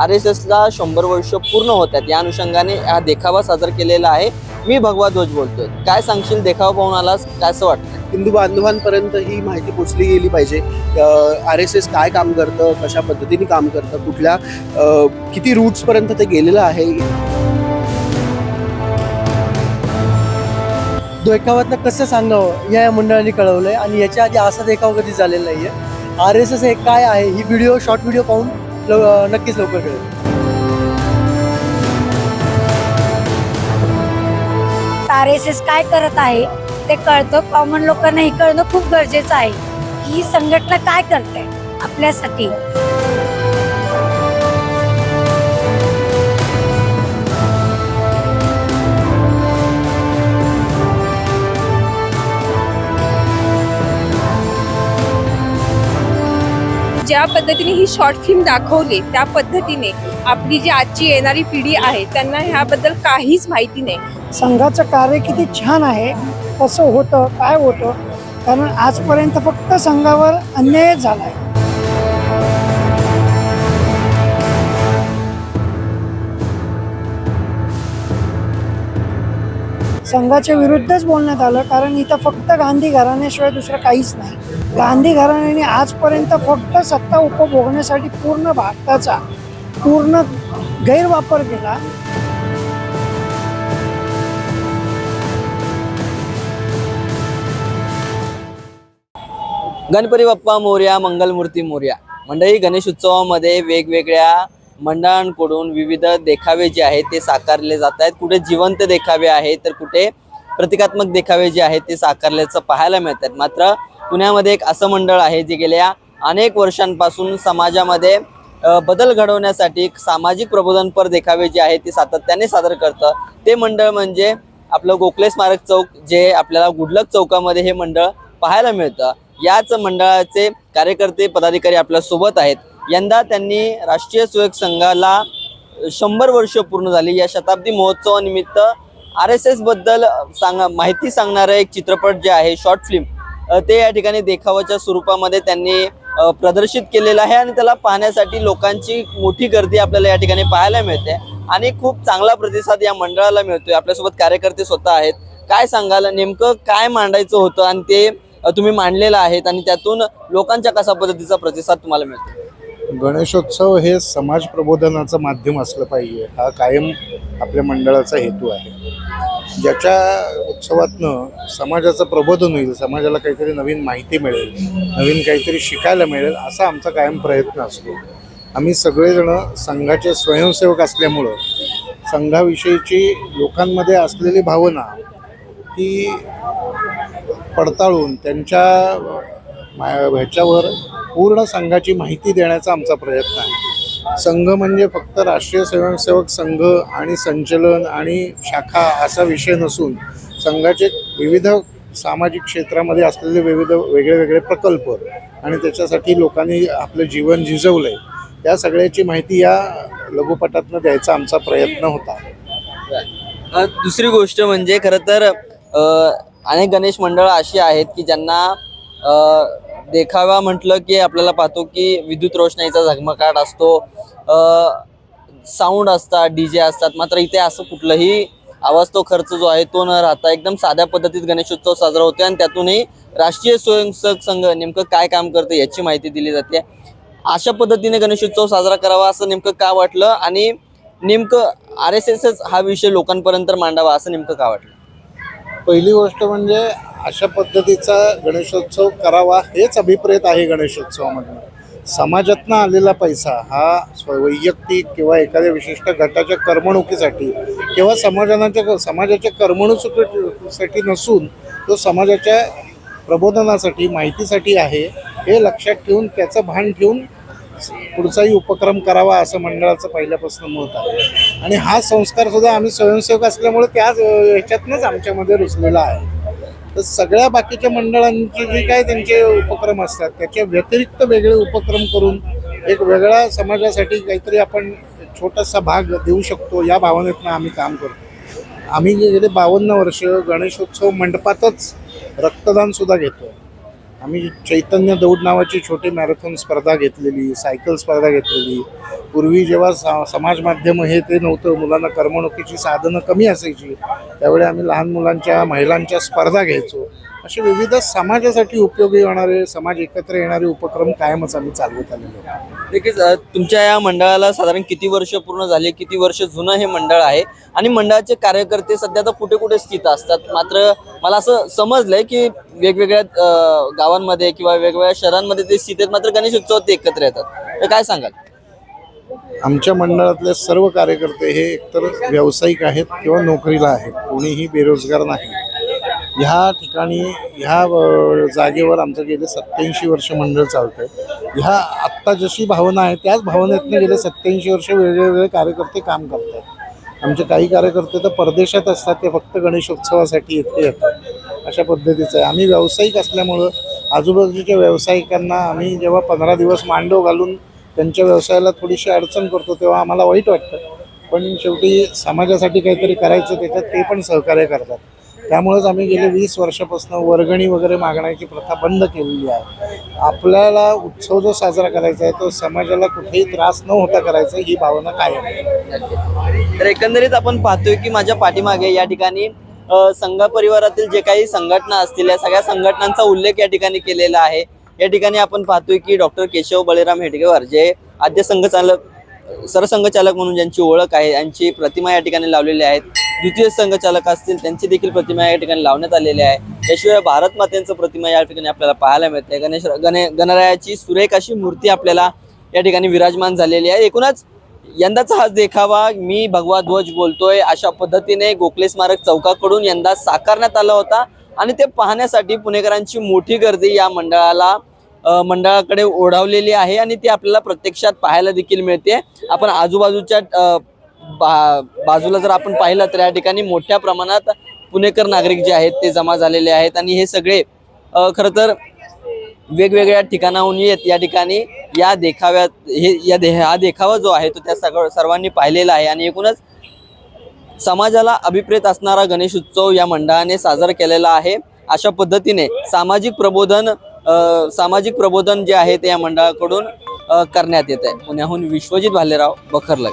R S एसला शंभर वर्ष पूर्ण होतात या अनुषंगाने हा देखावा सादर केलेला आहे. मी भगवा ध्वज बोलतोय. काय सांगशील? देखावा पाहून आलास? काय असं वाटतं हिंदू बांधवांपर्यंत ही माहिती पोचली गेली पाहिजे. आर एस एस काय काम करतं? कशा पद्धतीने काम करतं? कुठल्या किती रूट्सपर्यंत ते गेलेलं आहे? देखावातनं कसं सांगावं? या मंडळांनी कळवलंय. आणि याच्या आधी असा देखाव कधी झालेला नाहीये. आर एस एस हे काय आहे? ही व्हिडिओ शॉर्ट व्हिडिओ पाहून नक्कीच लवकर कळेल. आर एस एस काय करत आहे ते कळतं. कॉमन लोकांना हे कळणं खूप गरजेचं आहे. ही संघटना काय करते? आपल्यासाठी. ज्या पद्धतीने ही शॉर्ट फिल्म दाखवली त्या पद्धतीने आपली जी आजची येणारी पिढी आहे त्यांना ह्याबद्दल काहीच माहिती नाही. संघाचं कार्य किती छान आहे कसं होतं काय होतं कारण आजपर्यंत फक्त संघावर अन्याय झाला आहे संघाच्या विरुद्धच बोलण्यात आलं कारण इथं फक्त गांधी घराण्याशिवाय दुसरं काहीच नाही. गांधी घराण्याने आजपर्यंत फक्त सत्ता उपभोगण्यासाठी पूर्ण भारताचा पूर्ण गैरवापर केला. गणपती बाप्पा मोर्या मंगलमूर्ती मोर्या. मंडळी गणेश उत्सवामध्ये वेगवेगळ्या मंडळांकडून विविध देखावे जे आहेत ते साकारले जात आहेत. कुठे जिवंत देखावे आहेत तर कुठे प्रतिकात्मक देखावे जे आहेत ते साकारल्याचं पाहायला मिळतात मात्र पुण्यामध्ये एक असं मंडळ आहे जे गेल्या अनेक वर्षांपासून समाजामध्ये बदल घडवण्यासाठी सामाजिक प्रबोधनपर देखावे जे आहेत ते सातत्याने सादर करतं. ते मंडळ म्हणजे आपलं गोखले स्मारक चौक जे आपल्याला गुडलक चौकामध्ये हे मंडळ पाहायला मिळतं. याच मंडळाचे कार्यकर्ते पदाधिकारी आपल्यासोबत आहेत. यंदा त्यांनी राष्ट्रीय स्वयंसेवक संघाला शंभर वर्ष पूर्ण झाली. या शताब्दी महोत्सवानिमित्त आर एस एसबद्दल सांगा सांग माहिती सांगणारं एक चित्रपट जे आहे शॉर्ट फिल्म ते या ठिकाणी देखावाच्या स्वरूपामध्ये त्यांनी प्रदर्शित केलेलं आहे आणि त्याला पाहण्यासाठी लोकांची मोठी गर्दी आपल्याला या ठिकाणी पाहायला मिळते आणि खूप चांगला प्रतिसाद या मंडळाला मिळतोय. आपल्यासोबत कार्यकर्ते स्वतः आहेत. काय सांगाल नेमकं काय मांडायचं होतं आणि ते तुम्ही मांडलेलं आहेत आणि त्यातून लोकांच्या कशा पद्धतीचा प्रतिसाद तुम्हाला मिळतो गणेशोत्सव हे समाज प्रबोधनाचं माध्यम असलं पाहिजे. हा कायम आपल्या मंडळाचा हेतू आहे. ज्याच्या उत्सवातनं समाजाचं प्रबोधन होईल समाजाला काहीतरी नवीन माहिती मिळेल नवीन काहीतरी शिकायला मिळेल असा आमचा कायम प्रयत्न असतो. आम्ही सगळेजणं संघाचे स्वयंसेवक असल्यामुळं संघाविषयीची लोकांमध्ये असलेली भावना ही पडताळून त्यांच्या मा- ह्याच्यावर पूर्ण संघाची माहिती देण्याचा आमचा प्रयत्न आहे. संघ म्हणजे फक्त राष्ट्रीय स्वयंसेवक संघ आणि संचलन आणि शाखा असा विषय नसून संघाचे विविध सामाजिक क्षेत्रामध्ये असलेले विविध वेगळे वेगळे प्रकल्प आणि त्याच्यासाठी लोकांनी आपलं जीवन झिजवलंय. त्या सगळ्याची माहिती या लघुपटातनं द्यायचा आमचा प्रयत्न होता. दुसरी गोष्ट म्हणजे खरं तर अनेक गणेश मंडळ अशी आहेत की ज्यांना देखावा म्हटलं की आपल्याला पाहतो की विद्युत रोषणाईचा झगमकाट असतो. साऊंड असतात डी जे असतात. मात्र इथे असं कुठलंही आवाज तो खर्च जो आहे तो न राहता एकदम साध्या पद्धतीत गणेशोत्सव साजरा होतो आणि त्यातूनही राष्ट्रीय स्वयंसेवक संघ नेमकं काय काम करतं याची माहिती दिली जाते. अशा पद्धतीने गणेशोत्सव साजरा करावा असं नेमकं का वाटलं आणि नेमकं आर एस एसच हा विषय लोकांपर्यंत मांडावा असं नेमकं का वाटलं? पहिली गोष्ट म्हणजे अशा पद्धतीचा गणेशोत्सव करावा हेच अभिप्रेत आहे गणेशोत्सवामधनं. समाजातनं आलेला पैसा हा स्व- वैयक्तिक किंवा एखाद्या विशिष्ट गटाच्या करमणुकीसाठी किंवा समाजाच्या समाजाच्या करमणुकीसाठी नसून तो समाजाच्या प्रबोधनासाठी माहितीसाठी आहे हे लक्षात ठेवून त्याचं भान ठेवून पुढचाही उपक्रम करावा असं मंडळाचं पहिल्यापासून मत आहे. आणि हा संस्कार सुद्धा आम्ही स्वयंसेवक असल्यामुळे त्याच ह्याच्यातनंच आमच्यामध्ये रुचलेला आहे. तर सगळ्या बाकीच्या मंडळांचे जे काय त्यांचे उपक्रम असतात त्याच्या व्यतिरिक्त वेगळे उपक्रम करून एक वेगळा समाजासाठी काहीतरी आपण छोटासा भाग देऊ शकतो या भावनेतनं आम्ही काम करतो. आम्ही जे गेले बावन्न वर्ष गणेशोत्सव मंडपातच रक्तदानसुद्धा घेतो आम्ही चैतन्य दौड नावाची छोटी मॅरेथॉन स्पर्धा घेतलेली सायकल स्पर्धा घेतलेली. पूर्वी जेव्हा सा समाज माध्यम हे ते नव्हतं मुलांना करमणुकीची साधनं कमी असायची. त्यावेळी आम्ही लहान मुलांच्या महिलांच्या स्पर्धा घ्यायचो. असे विविध समाजासाठी उपयोगी होणारे समाज एकत्र येणारे उपक्रम कायमच आम्ही चालवत आलेलो आहोत. नक्कीच अ, तुमच्या या मंडळाला साधारण किती वर्ष पूर्ण झाली किती वर्ष जुनं हे मंडळ आहे? आणि मंडळाचे कार्यकर्ते सध्या तर कुठे कुठे स्थित असतात? मात्र मला असं समजलंय की वेगवेगळ्या अ, गावांमध्ये किंवा वेगवेगळ्या शहरांमध्ये ते स्थित आहेत मात्र गणेश उत्सवात ते एकत्र येतात. तर काय सांगाल? आमच्या मंडळातले सर्व कार्यकर्ते हे एकतर व्यावसायिक आहेत किंवा नोकरीला आहेत. कोणीही बेरोजगार नाही. ह्या ठिकाणी ह्या जागेवर आमचं गेले सत्याऐंशी वर्ष मंडळ चालतं आहे ह्या आत्ता जशी भावना आहे त्याच भावनेतनं गेले सत्याऐंशी वर्ष वेगवेगळे कार्यकर्ते काम करतात आमचे काही कार्यकर्ते तर परदेशात असतात ते फक्त गणेशोत्सवासाठी इथे येतात. अशा पद्धतीचं आहे. आम्ही व्यावसायिक असल्यामुळं आजूबाजूच्या व्यावसायिकांना आम्ही जेव्हा पंधरा दिवस मांडव घालून त्यांच्या व्यवसायाला थोडीशी अडचण करतो तेव्हा आम्हाला वाईट वाटतं. पण शेवटी समाजासाठी काहीतरी करायचं त्याच्यात ते पण सहकार्य करतात. त्यामुळेच आम्ही गेले वीस वर्षापासून वर्गणी वगैरे मागण्याची प्रथा बंद केलेली आहे. आपल्याला उत्सव जो साजरा करायचा आहे तो समाजाला कुठेही त्रास न होता करायचा ही भावना कायम आहे. तर एकंदरीत आपण पाहतोय की माझ्या पाठीमागे या ठिकाणी संघ परिवारातील जे काही संघटना असतील या सगळ्या संघटनांचा उल्लेख या ठिकाणी केलेला आहे. या ठिकाणी आपण पाहतोय की डॉक्टर केशव बळीराम हेडगेवार जे आद्य संघचालक सरसंघचालक म्हणून ज्यांची ओळख आहे यांची प्रतिमा या ठिकाणी लावलेली आहेत. द्वितीय संघचालक असतील त्यांची देखील प्रतिमा या ठिकाणी लावण्यात आलेली आहे. त्याशिवाय भारत मातेंचं प्रतिमा या ठिकाणी आपल्याला पाहायला मिळते गणेश गणे गणरायाची सुरेख अशी मूर्ती आपल्याला या ठिकाणी विराजमान झालेली आहे. एकूणच यंदाचा हा देखावा मी भगवा ध्वज बोलतोय अशा पद्धतीने गोखले स्मारक चौकाकडून यंदा साकारण्यात आला होता आणि ते पाहण्यासाठी पुणेकरांची मोठी गर्दी या मंडळाला मंडळाकडे ओढावलेली आहे आणि ती आपल्याला प्रत्यक्षात पाहायला देखील मिळते. आपण आजूबाजूच्या बा बाजूला जर आपण पाहिलं तर या ठिकाणी मोठ्या प्रमाणात पुणेकर नागरिक जे आहेत ते जमा झालेले आहेत आणि हे सगळे खरं तर वेगवेगळ्या ठिकाणाहून येत या ठिकाणी या देखाव्यात हे या दे हा देखावा जो आहे तो त्या सगळं सर्वांनी पाहिलेला आहे आणि एकूणच समाजाला अभिप्रेत असणारा गणेश उत्सव या मंडळाने साजरा केलेला आहे. अशा पद्धतीने सामाजिक प्रबोधन सामाजिक प्रबोधन जे आहे ते या मंडळाकडून करण्यात येत आहे. पुण्याहून विश्वजित भालेराव बखरलग.